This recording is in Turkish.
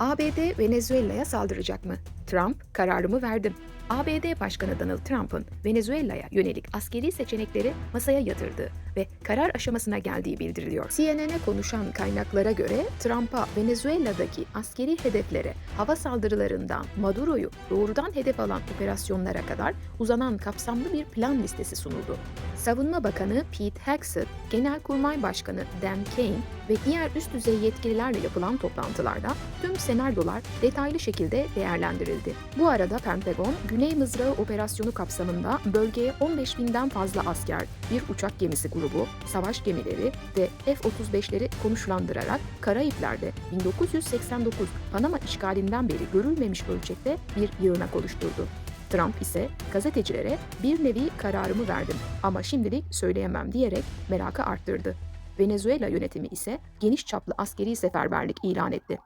ABD Venezuela'ya saldıracak mı? Trump, kararımı verdim. ABD Başkanı Donald Trump'ın Venezuela'ya yönelik askeri seçenekleri masaya yatırdığı ve karar aşamasına geldiği bildiriliyor. CNN'e konuşan kaynaklara göre Trump'a Venezuela'daki askeri hedeflere hava saldırılarından Maduro'yu doğrudan hedef alan operasyonlara kadar uzanan kapsamlı bir plan listesi sunuldu. Savunma Bakanı Pete Hegseth, Genelkurmay Başkanı Dan Kane ve diğer üst düzey yetkililerle yapılan toplantılarda tüm senaryolar detaylı şekilde değerlendirildi. Bu arada Pentagon, Güney Mızrağı operasyonu kapsamında bölgeye 15 binden fazla asker, bir uçak gemisi grubu, savaş gemileri ve F-35'leri konuşlandırarak Karayipler'de 1989 Panama işgalinden beri görülmemiş ölçekte bir yığınak oluşturdu. Trump ise gazetecilere bir nevi kararımı verdim ama şimdilik söyleyemem diyerek merakı arttırdı. Venezuela yönetimi ise geniş çaplı askeri seferberlik ilan etti.